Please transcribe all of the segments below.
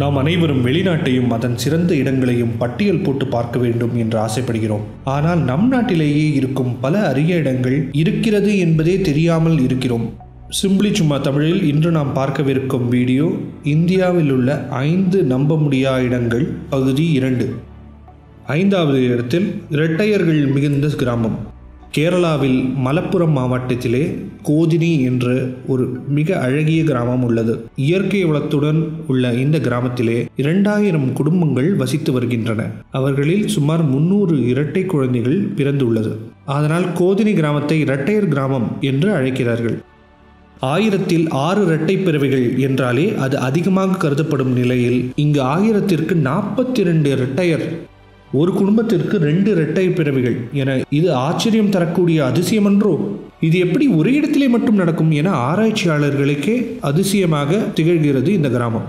நாம் அனைவரும் வெளிநாட்டையும் அதன் சிறந்த இடங்களையும் பட்டியல் போட்டு பார்க்க வேண்டும் என்று ஆசைப்படுகிறோம். ஆனால் நம் நாட்டிலேயே இருக்கும் பல அரிய இடங்கள் இருக்கிறது என்பதே தெரியாமல் இருக்கிறோம். சிம்பிளி சும்மா தமிழில் இன்று நாம் பார்க்கவிருக்கும் வீடியோ இந்தியாவில் உள்ள ஐந்து நம்ப முடியா இடங்கள் பகுதி இரண்டு. ஐந்தாவது இடத்தில் இரட்டையர்கள் மிகுந்த கிராமம். கேரளாவில் மலப்புரம் மாவட்டத்திலே கோதினி என்ற ஒரு மிக அழகிய கிராமம் உள்ளது. இயற்கை வளத்துடன் உள்ள இந்த கிராமத்திலே இரண்டாயிரம் குடும்பங்கள் வசித்து வருகின்றன. அவர்களில் சுமார் முன்னூறு இரட்டை குழந்தைகள் பிறந்துள்ளது. அதனால் கோதினி கிராமத்தை இரட்டையர் கிராமம் என்று அழைக்கிறார்கள். ஆயிரத்தில் ஆறு இரட்டை பிறவைகள் என்றாலே அது அதிகமாக கருதப்படும் நிலையில் இங்கு ஆயிரத்திற்கு நாற்பத்தி இரண்டு இரட்டையர் ஒரு குடும்பத்திற்கு ரெண்டு இரட்டை பிறவிகள் என இது ஆச்சரியம் தரக்கூடிய அதிசயமன்றோ இது எப்படி ஒரே இடத்திலே மட்டும் நடக்கும் என ஆராய்ச்சியாளர்களுக்கே அதிசயமாக திகழ்கிறது இந்த கிராமம்.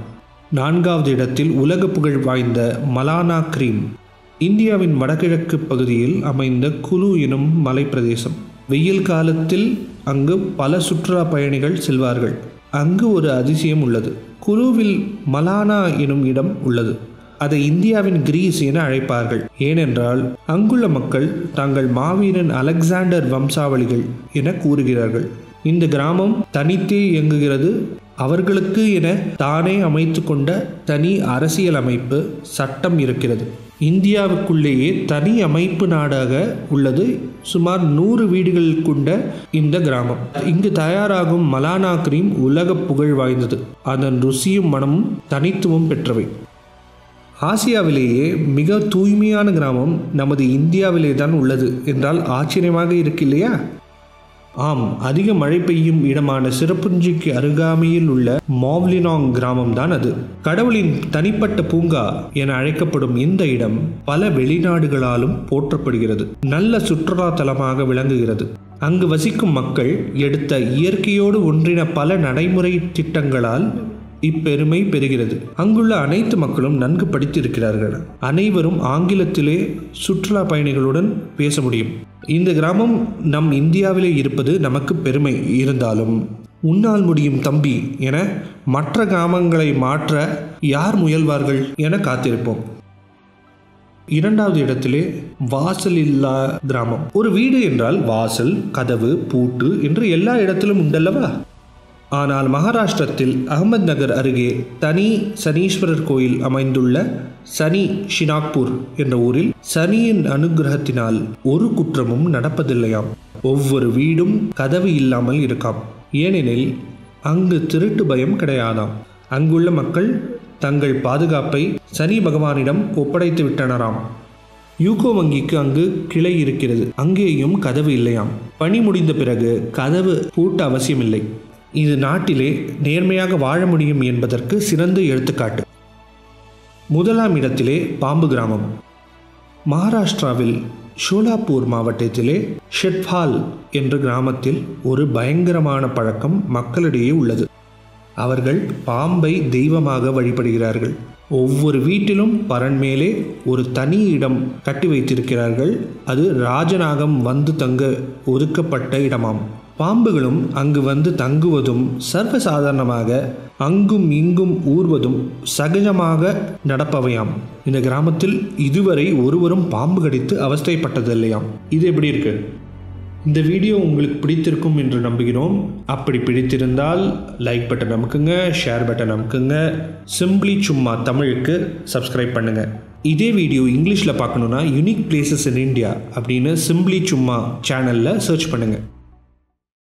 நான்காவது இடத்தில் உலக புகழ் வாய்ந்த மலானா கிரீம் இந்தியாவின் வடகிழக்கு பகுதியில் அமைந்த குலு எனும் மலைப்பிரதேசம். வெயில் காலத்தில் அங்கு பல சுற்றுலா பயணிகள் செல்வார்கள். அங்கு ஒரு அதிசயம் உள்ளது. குலுவில் மலானா எனும் இடம் உள்ளது. அதை இந்தியாவின் கிரீஸ் என அழைப்பார்கள். ஏனென்றால் அங்குள்ள மக்கள் தங்கள் மாவீரன் அலெக்சாண்டர் வம்சாவளிகள் என கூறுகிறார்கள். இந்த கிராமம் தனித்தே இயங்குகிறது. அவர்களுக்கு என தானே அமைத்து கொண்ட தனி அரசியல் அமைப்பு சட்டம் இருக்கிறது. இந்தியாவுக்குள்ளேயே தனி அமைப்பு நாடாக உள்ளது. சுமார் நூறு வீடுகள் கொண்ட இந்த கிராமம். இங்கு தயாராகும் மலானா கிரீம் உலக புகழ் வாய்ந்தது. அதன் ருசியும் மனமும் தனித்துவம் பெற்றவை. ஆசியாவிலேயே மிக தூய்மையான கிராமம் நமது இந்தியாவிலே தான் உள்ளது என்றால் ஆச்சரியமாக இருக்கு இல்லையா ஆம் அதிக மழை பெய்யும் இடமான சிறப்புஞ்சிக்கு அருகாமையில் உள்ள மாவ்லினாங் கிராமம் தான் அது. கடவுளின் தனிப்பட்ட பூங்கா என அழைக்கப்படும் இந்த இடம் பல வெளிநாடுகளாலும் போற்றப்படுகிறது. நல்ல சுற்றுலா தலமாக விளங்குகிறது. அங்கு வசிக்கும் மக்கள் எடுத்த இயற்கையோடு ஒன்றின பல நடைமுறை திட்டங்களால் இப்பெருமை பெறுகிறது. அங்குள்ள அனைத்து மக்களும் நன்கு படித்திருக்கிறார்கள். அனைவரும் ஆங்கிலத்திலே சுற்றுலா பயணிகளுடன் பேச முடியும். இந்த கிராமம் நம் இந்தியாவிலே இருப்பது நமக்கு பெருமை இருந்தாலும் உன்னால் முடியும் தம்பி என மற்ற கிராமங்களை மாற்ற யார் முயல்வார்கள் என காத்திருப்போம். இரண்டாவது இடத்திலே வாசல் இல்லா கிராமம். ஒரு வீடு என்றால் வாசல் கதவு பூட்டு என்று எல்லா இடத்திலும் உண்டல்லவா? ஆனால் மகாராஷ்டிரத்தில் அகமது நகர் அருகே தனி சனீஸ்வரர் கோயில் அமைந்துள்ள சனி ஷினாக்பூர் என்ற ஊரில் சனியின் அனுகிரகத்தினால் ஒரு குற்றமும் நடப்பதில்லையாம். ஒவ்வொரு வீடும் கதவு இல்லாமல் இருக்காம். ஏனெனில் அங்கு திருட்டு பயம் கிடையாதாம். அங்குள்ள மக்கள் தங்கள் பாதுகாப்பை சனி பகவானிடம் ஒப்படைத்து விட்டனராம். யூகோ வங்கிக்கு அங்கு கிளை இருக்கிறது. அங்கேயும் கதவு இல்லையாம். பணி முடிந்த பிறகு கதவு பூட்ட அவசியமில்லை. இது நாட்டிலே நேர்மையாக வாழ முடியும் என்பதற்கு சிறந்த எடுத்துக்காட்டு. முதலாம் இடத்திலே பாம்பு கிராமம். மகாராஷ்டிராவில் ஷோலாப்பூர் மாவட்டத்திலே ஷெட்ஃபால் என்ற கிராமத்தில் ஒரு பயங்கரமான பழக்கம் மக்களிடையே உள்ளது. அவர்கள் பாம்பை தெய்வமாக வழிபடுகிறார்கள். ஒவ்வொரு வீட்டிலும் பரன் மேலே ஒரு தனி இடம் கட்டி வைத்திருக்கிறார்கள். அது ராஜநாகம் வந்து தங்க ஒதுக்கப்பட்ட இடமாம். பாம்புகளும் அங்கு வந்து தங்குவதும் சர்வசாதாரணமாக அங்கும் இங்கும் ஊர்வதும் சகஜமாக நடப்பவையாம். இந்த கிராமத்தில் இதுவரை ஒருவரும் பாம்பு கடித்து அவஸ்தைப்பட்டதில்லையாம். இது எப்படி இருக்கு? இந்த வீடியோ உங்களுக்கு பிடித்திருக்கும் என்று நம்புகிறோம். அப்படி பிடித்திருந்தால் லைக் பட்டன் அமுக்குங்க ஷேர் பட்டன் அமுக்குங்க. சிம்பிளி சும்மா தமிழுக்கு சப்ஸ்கிரைப் பண்ணுங்கள் இதே வீடியோ இங்கிலீஷில் பார்க்கணுன்னா யுனிக் பிளேசஸ் இன் இந்தியா அப்படின்னு சிம்பிளி சும்மா சேனலில் சர்ச் பண்ணுங்கள்